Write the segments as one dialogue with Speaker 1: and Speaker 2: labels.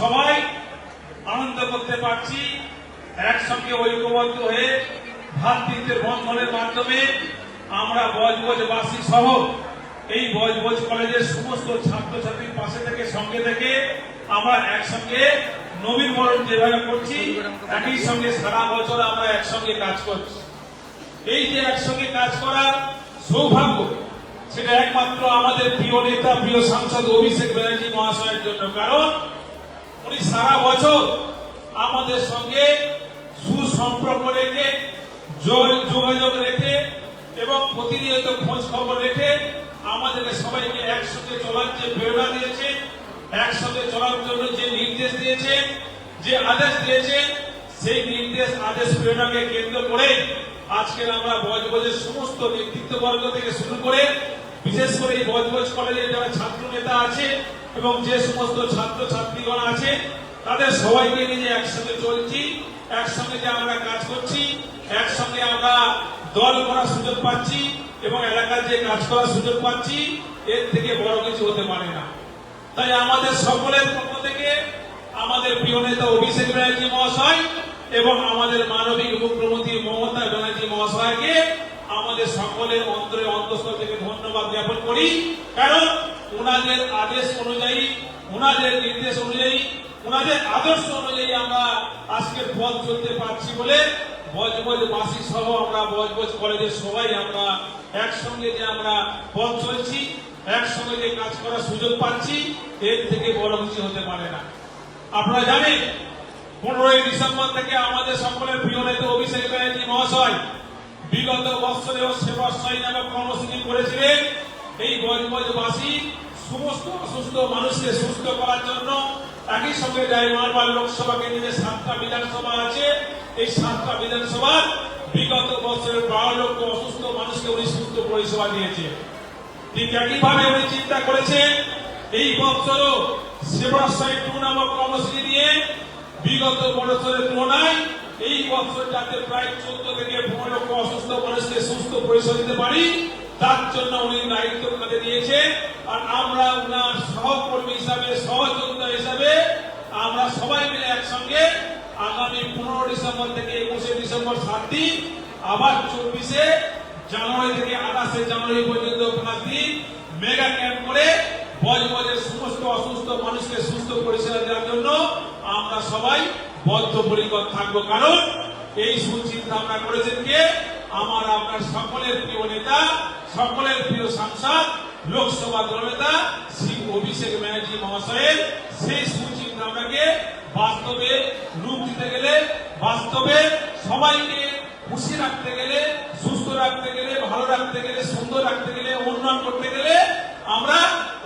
Speaker 1: সবাই আনন্দ করতে পারছি। একসঙ্গে ঐক্যবদ্ধ হয়ে ভাতৃত্বের বন্ধনের মাধ্যমে আমরা বজবজবাসী সহ এই বজবজ কলেজের সমস্ত ছাত্রছাত্রীর পাশে থেকে, সঙ্গে থেকে আমরা একসঙ্গে নবীন বরণ যেভাবে করছি, একই সঙ্গে সারা বছর আমরা একসঙ্গে কাজ করছি। এই যে একসঙ্গে কাজ করার সৌভাগ্য, সেটা একমাত্র আমাদের প্রিয় নেতা, প্রিয় সাংসদ অভিষেক ব্যানার্জি মহাশয়ের জন্য। কারণ উনি সারা বছর আমাদের সঙ্গে সুসম্পর্ক রেখে, যোগ- যোগাযোগ রেখে এবং প্রতিনিয়ত খোঁজ খবর রেখে আমাদেরকে সবাইকে একসঙ্গে চলার যে প্রেরণা দিয়েছে একসঙ্গে চলার জন্য যে নির্দেশ দিয়েছে, যে আদেশ দিয়েছে, সেই নির্দেশ, আদেশ প্রেরণাকে কেন্দ্র করে আজকের আমরা বজবজের সমস্ত নেতৃত্ববর্গ থেকে শুরু করে, বিশেষ করে এই বজবজ কলেজের যারা ছাত্র নেতা আছে এবং যে সমস্ত ছাত্র ছাত্রীগণ আছে, তাদের সবাইকে নিয়ে একসঙ্গে চলছি, একসঙ্গে যে আমরা কাজ করছি, একসঙ্গে আমরা দল করার সুযোগ পাচ্ছি এবং এলাকার যে কাজ করার সুযোগ পাচ্ছি, এর থেকে বড় কিছু হতে পারে না। তাই আমাদের সকলের পক্ষ থেকে আমাদের প্রিয় নেতা অভিষেক ব্যানার্জি মহাশয় এবং আমাদের মানবিক মুখ্যমন্ত্রী মমতা ব্যানার্জি মহাশয়কে আমাদের সকলের অন্তরে অন্তঃস্থল থেকে ধন্যবাদ জ্ঞাপন করি। কারণ ওনাদের আদেশ অনুযায়ী, ওনাদের নির্দেশ অনুযায়ী, ওনাদের আদর্শ অনুযায়ী আমরা আজকের পথ চলতে পারছি বলে বজবজ বাসী সহ আমরা, বজবজ কলেজের সবাই আমরা একসঙ্গে যে আমরা পথ চলছি, একসঙ্গে যে কাজ করার সুযোগ পাচ্ছি, এর থেকে বড় কিছু হতে পারে না। আপনারা জানেন, পনেরোই ডিসেম্বর থেকে আমাদের সকলের প্রিয় নেতা অভিষেক ব্যানার্জি মহাশয় বিগত বৎসরেও সেবাশ্রয় নামে কর্মসূচি করেছিলেন। এই বজবজবাসী সমস্ত অসুস্থ মানুষকে সুস্থ করার জন্য একই সঙ্গে ডায়মন্ডবাল লোকসভা কেন্দ্রে সাতটা বিধানসভা আছে। এই সাতটা বিধানসভার বিগত বছরের বারো লক্ষ অসুস্থ মানুষকে উনি সুস্থ পরিষেবা দিয়েছে। ঠিক একইভাবে উনি চিন্তা করেছেন, এই বছরও সেবাশ্রয় টু নামক কর্মসূচি দিয়ে বিগত বছরের তুলনায় এই বছর যাতে প্রায় চোদ্দ থেকে পনেরো লক্ষ অসুস্থ মানুষকে সুস্থ পরিষেবা দিতে পারি। তার জন্য উনি দায়িত্ব কাঁধে দিয়েছে আর আমরা উনার সহকর্মী হিসাবে সহযোগিতা হিসাবে আমরা সবাই মিলে একসঙ্গে আগামী পনেরো ডিসেম্বর থেকে একুশে ডিসেম্বর সাত দিন আবার চব্বিশে জানুয়ারি থেকে আঠাশে জানুয়ারি পর্যন্ত পাঁচ দিন মেগা ক্যাম্প করে বজবজের সমস্ত অসুস্থ মানুষকে সুস্থ পরিষেবা দেওয়ার জন্য আমরা সবাই বদ্ধপরিকর থাকব। কারণ এই সুচিন্তা আমরা করেছেন কে? আমার, আপনার সকলের প্রিয় নেতা সকলের প্রিয় সাংসদ, লোকসভা দলনেতা শ্রী অভিষেক ব্যানার্জি মহাশয়ের সেই সুচিন্তা আপনাকে বাস্তবে রূপ দিতে গেলে, বাস্তবে সবাইকে খুশি রাখতে গেলে, সুস্থ রাখতে গেলে, ভালো রাখতে গেলে, সুন্দর রাখতে গেলে, উন্নয়ন করতে গেলে আমরা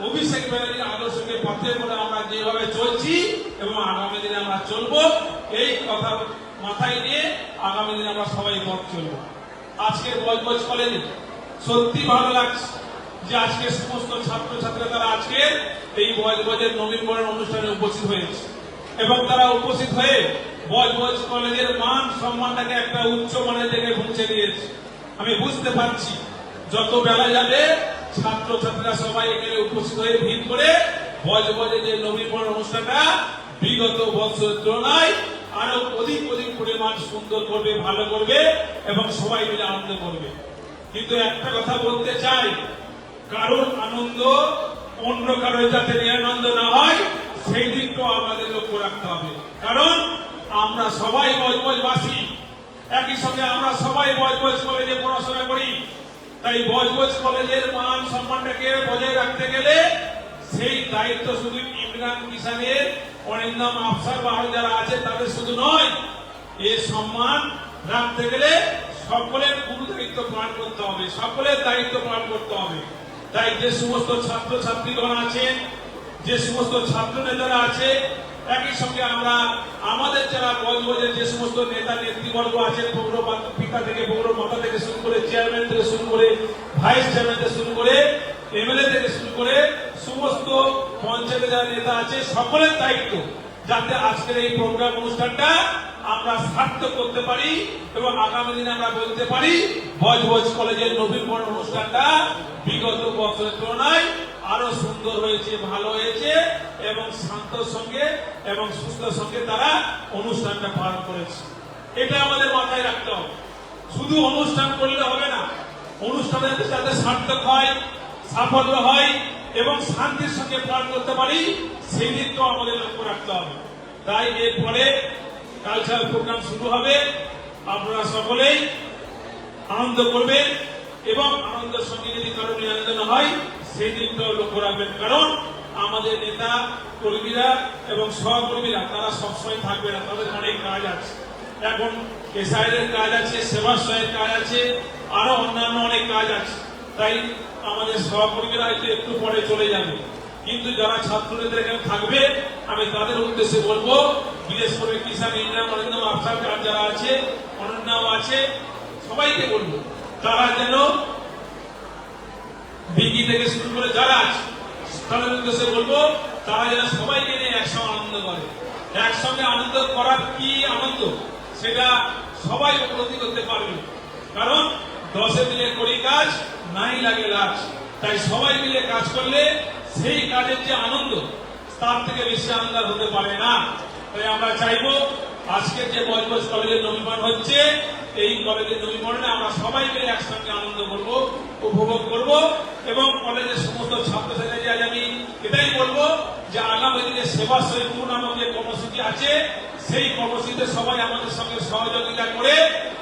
Speaker 1: অভিষেক ব্যানার্জির আদর্শকে পথে করে আমরা যেভাবে চলছি এবং আগামী দিনে আমরা চলবো, এই কথা মাথায় নিয়ে আগামী দিনে আমরা সবাই পথ চলবো। আজকের বজবজ কলেজে সত্যি ভালো লাগছে যে আজকে সমস্ত ছাত্রছাত্রীরা তারা আজকে এই বজবজের নবীন বরণ অনুষ্ঠানে উপস্থিত হয়েছে। এবং তারা উপস্থিত হয়ে বজবজ কলেজের মান সম্মানটাকে একটা উচ্চ মানের জায়গায় পৌঁছে দিয়েছে। আমি বুঝতে পারছি, যত বেলা যাবে, ছাত্রছাত্রীরা সবাই এখানে উপস্থিত হয়ে ভিড় করে বজবজে যে নবীকরণ অনুষ্ঠানটা বিগত বছরের তুলনায় আরও অধিক অধিক পরিমাণ সুন্দর করবে, ভালো করবে এবং সবাই মিলে আনন্দ করবে। কিন্তু একটা কথা বলতে চাই। কারোর আনন্দ অন্য কারোর যাতে নিরানন্দ না হয়, সেই দিকটাও আমাদের লক্ষ্য রাখতে হবে। কারণ আমরা সবাই বজবজবাসী। একই সঙ্গে আমরা সবাই বজবজ কলেজে পড়াশোনা করি। তাই বজবজ কলেজের মান সম্মানটাকে বজায় রাখতে গেলে সেই দায়িত্ব শুধু ইমরান কিষানের অরিন্দম আফসার বা আরও যারা আছে, তাদের শুধু নয়, এ সম্মান রাখতে গেলে সকলের গুরু দায়িত্ব পালন করতে হবে, সকলের দায়িত্ব পালন করতে হবে। তাই যে সমস্ত ছাত্র ছাত্রীগণ আছেন, যে সমস্ত ছাত্র নেতারা আছে, একই সঙ্গে আমরা, আমাদের যারা বজবজের যে সমস্ত নেতা নেতৃবর্গ আছেন, পৌর পিতা থেকে, পৌর মাতা থেকে শুরু করে চেয়ারম্যান থেকে শুরু করে ভাইস চেয়ারম্যান থেকে শুরু করে এমএলএ থেকে শুরু করে সমস্ত পঞ্চায়েতে যারা নেতা আছে, সকলের দায়িত্ব যাতে আজকের এই প্রোগ্রাম অনুষ্ঠানটা আমরা সার্থক করতে পারি এবং আগামী দিনে আমরা বলতে পারি বজবজ কলেজের নবীনবরণ অনুষ্ঠানটা বিগত বছরের তুলনায় আরও সুন্দর হয়েছে, ভালো হয়েছে এবং শান্ত সঙ্গে এবং সুস্থ সঙ্গে তারা অনুষ্ঠানটা পালন করেছে। এটা আমাদের মাথায় রাখতে হবে। শুধু অনুষ্ঠান করলে হবে না, অনুষ্ঠানের যাতে সার্থক হয়, সাফল্য হয় এবং শান্তির সঙ্গে পালন করতে পারি, সেই দিকটাও আমাদের লক্ষ্য রাখতে হবে। তাই এরপরে কালচারাল প্রোগ্রাম শুরু হবে। আপনারা সকলেই আনন্দ করবেন এবং আনন্দের সঙ্গে যদি কারও নিরঞ্জন হয়, সেই দিকটাও লক্ষ্য রাখবেন। কারণ আমাদের নেতা, কর্মীরা এবং সহকর্মীরা, তারা সবসময় থাকবে না। তাদের অনেক কাজ আছে। এখন এসআইয়ের কাজ আছে, সেবাশ্রয়ের কাজ আছে, আরও অন্যান্য অনেক কাজ আছে। তাই আমাদের সহকর্মীরা হয়তো একটু পরে চলে যাবে। কিন্তু যারা ছাত্রদের এখানে থাকবে, আমি তাদের উদ্দেশ্যে বলব কিষান যারা আছে অনন্যাও আছে, সবাইকে বলব, তারা যেন বিগি থেকে শুরু করে যারা আছে উদ্দেশ্যে বলব, তারা যেন সবাইকে নিয়ে একসঙ্গে আনন্দ করে। একসঙ্গে আনন্দ করার কি আনন্দ? সেটা সবাই উপলব্ধি করতে পারবে। কারণ দশে মিলে করি কাজ, নাই লাগে লাজ তাই সবাই মিলে কাজ করলে সেই কাজের যে আনন্দ, তার থেকে বেশি আনন্দ হতে পারে না। তাই আমরা চাইব আজকের যে বজবজ কলেজের নবীকরণ হচ্ছে, এই কলেজের নবীকরণে আমরা সবাই মিলে একসঙ্গে আনন্দ করব, উপভোগ করব এবং কলেজের সমস্ত ছাত্রছাত্রী আজ আমি এটাই বলব যে আগামী দিনে সেবা সৈপুর নামক যে কর্মসূচি আছে, সেই কর্মসূচিতে সবাই আমাদের সঙ্গে সহযোগিতা করে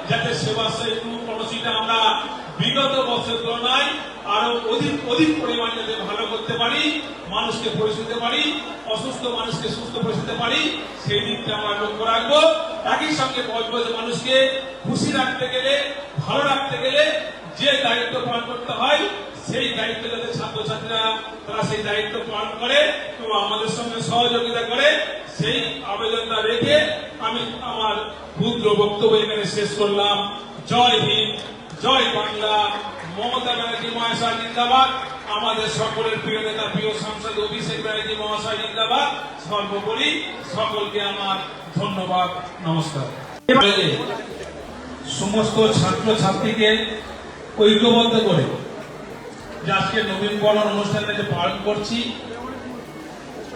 Speaker 1: যাতে সেবা সেতু কর্মসূচিটা আমরা বিগত বছরের তুলনায় আরও অধিক অধিক পরিমাণ যাতে ভালো করতে পারি, মানুষকে পরিষেবা পারি, অসুস্থ মানুষকে সুস্থ পরিষেবা পারি, সেই দিকটা আমরা লক্ষ্য রাখব। একই সঙ্গে বজবজ মানুষকে খুশি রাখতে গেলে, ভালো রাখতে গেলে যে দায়িত্ব পালন করতে হয়, সেই দায়িত্ব যাতে ছাত্রছাত্রীরা, তারা সেই দায়িত্ব পালন করে এবং আমাদের সঙ্গে সহযোগিতা করে, সেই আবেদনটা রেখে আমি আমার ক্ষুদ্র বক্তব্য এখানে শেষ করলাম। জয় হিন্দ। জয় বাংলা। মমতা ব্যানার্জি মহাশয় জিন্দাবাদ। আমাদের সকলের প্রিয় নেতা, প্রিয় সাংসদ অভিষেক ব্যানার্জি মহাশয় জিন্দাবাদ। সর্বোপরি সকলকে আমার ধন্যবাদ, নমস্কার। সমস্ত ছাত্র ছাত্রীকে ঐক্যবদ্ধ করে যে আজকে নবীনবরণ অনুষ্ঠানটা যে পালন করছি,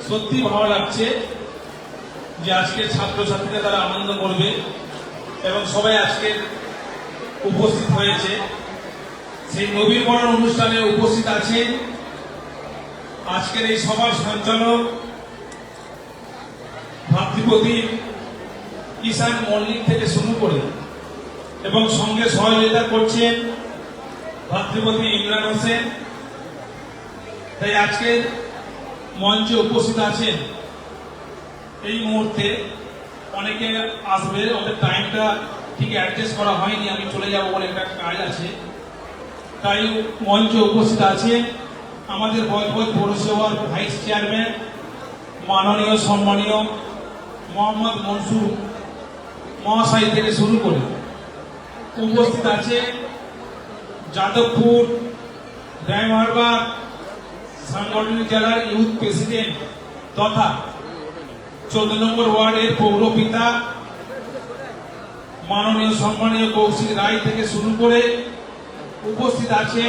Speaker 1: সত্যি ভালো লাগছে যে আজকে ছাত্রছাত্রীরা তারা আনন্দ করবে এবং সবাই আজকে উপস্থিত হয়েছে। সেই নবীনবরণ অনুষ্ঠানে উপস্থিত আছে। আজকের এই সভার সঞ্চালক ভাতৃপ্রতিম কিষান মল্লিক থেকে শুরু করে এবং সঙ্গে সহযোগিতা করছেন ভাতৃপতি ইমরান হোসেন। তাই আজকে মঞ্চে উপস্থিত আছেন। এই মুহূর্তে অনেকে আসবে, ওদের টাইমটা ঠিক অ্যাডজাস্ট করা হয়নি, আমি চলে যাব বলে একটা কাজ আছে। তাই মঞ্চে উপস্থিত আছে আমাদের বয়বত পৌরসভার ভাইস চেয়ারম্যান মাননীয়, সম্মানীয় মোহাম্মদ মনসুর মহাশয় থেকে শুরু করে উপস্থিত আছে যাদবপুর রায়মারবাগ সাংগঠনিক জেলার ইউথ প্রেসিডেন্ট তথা চোদ্দ নম্বর ওয়ার্ডের পৌরপিতা মাননীয় সম্মানীয় কৌশিক রায় থেকে শুরু করে উপস্থিত আছে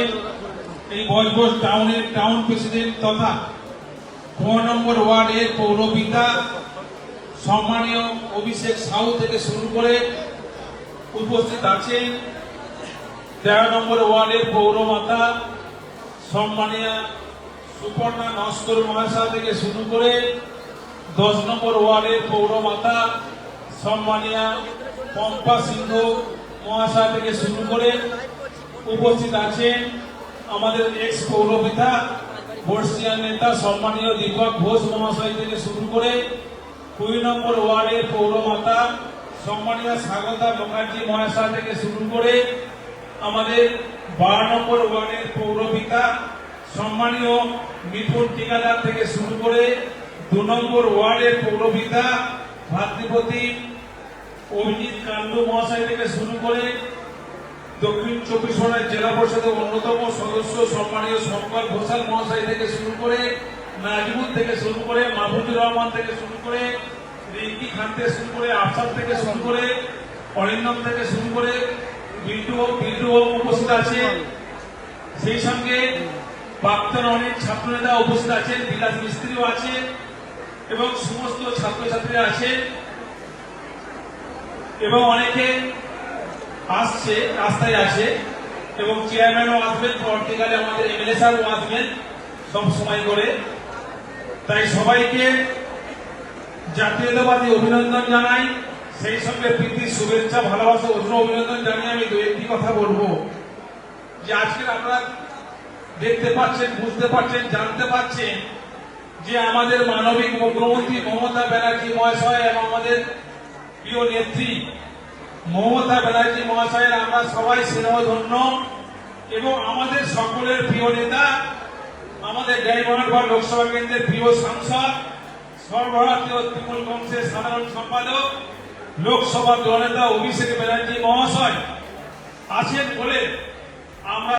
Speaker 1: এই বজবজ টাউনের টাউন প্রেসিডেন্ট তথা ক নম্বর ওয়ার্ডের পৌরপিতা, সম্মানীয় অভিষেক সাউ থেকে শুরু করে উপস্থিত আছেন তেরো নম্বর ওয়ার্ডের পৌরমাতা, সম্মানীয় সুপর্ণা নস্কর মহাশয় থেকে শুরু করে দশ নম্বর ওয়ার্ডের পৌরমাতা, সম্মানীয় পম্পা সিংহ মহাশয় থেকে শুরু করে উপস্থিত আছেন আমাদের এক্স পৌরপিতা বর্ষিয়ান নেতা, সম্মানীয় দীপক ঘোষ মহাশয় থেকে শুরু করে কুড়ি নম্বর ওয়ার্ডের পৌরমাতা, সম্মানীয় স্বাগতা মুখার্জি মহাশয় থেকে শুরু করে আমাদের বারো নম্বর ওয়ার্ডের পৌরপিতা, সম্মানীয় মিঠুন ঠিকাদার থেকে শুরু করে দু নম্বর ওয়ার্ডের পৌরপিতা, ভাতৃপতি অভিজিৎ কান্ডু মহাশয় থেকে শুরু করে দক্ষিণ চব্বিশ পরগনার জেলা পরিষদের অন্যতম সদস্য সম্মানীয় শঙ্কর ঘোষাল মহাশয় থেকে শুরু করে নাজমুল থেকে শুরু করে মাহবুবুর রহমান থেকে শুরু করে রিঙ্কি খান থেকে শুরু করে আফসার থেকে শুরু করে অরিন্দম থেকে শুরু করে বিল্টু বিল্টু উপস্থিত আছে। সেই সঙ্গে প্রাক্তন অনেক ছাত্রনেতা উপস্থিত আছেন বিলাস মিস্ত্রিও আছে এবং সমস্ত ছাত্রছাত্রীরা আছে এবং অনেকে আসছে, রাস্তায় আছে এবং চেয়ারম্যানও আসবেন, পরবর্তীকালে আমাদের এমএলএ সাহেবও আসবেন সব সময় করে। তাই সবাইকে জাতীয়তাবাদী অভিনন্দন জানাই। সেই সঙ্গে প্রীতি শুভেচ্ছা, ভালোবাসা অন্য অভিনন্দন জানিয়ে আমি দু একটি কথা বলব। যে আজকে আপনারা দেখতে পাচ্ছেন, বুঝতে পারছেন, জানতে পারছেন যে আমাদের মানবিক মুখ্যমন্ত্রী মমতা ব্যানার্জি মহাশয় এবং আমাদের প্রিয় নেত্রী, মমতা ব্যানার্জি মহাশয়ের আমরা সবাই স্নেহধন্য এবং আমাদের সকলের প্রিয় নেতা, আমাদের গাইবান্ধার লোকসভা কেন্দ্রের প্রিয় সাংসদ, সর্বভারতীয় তৃণমূল কংগ্রেসের সাধারণ সম্পাদক লোকসভা দলনেতা অভিষেক ব্যানার্জি মহাশয়। আছেন বলে আমরা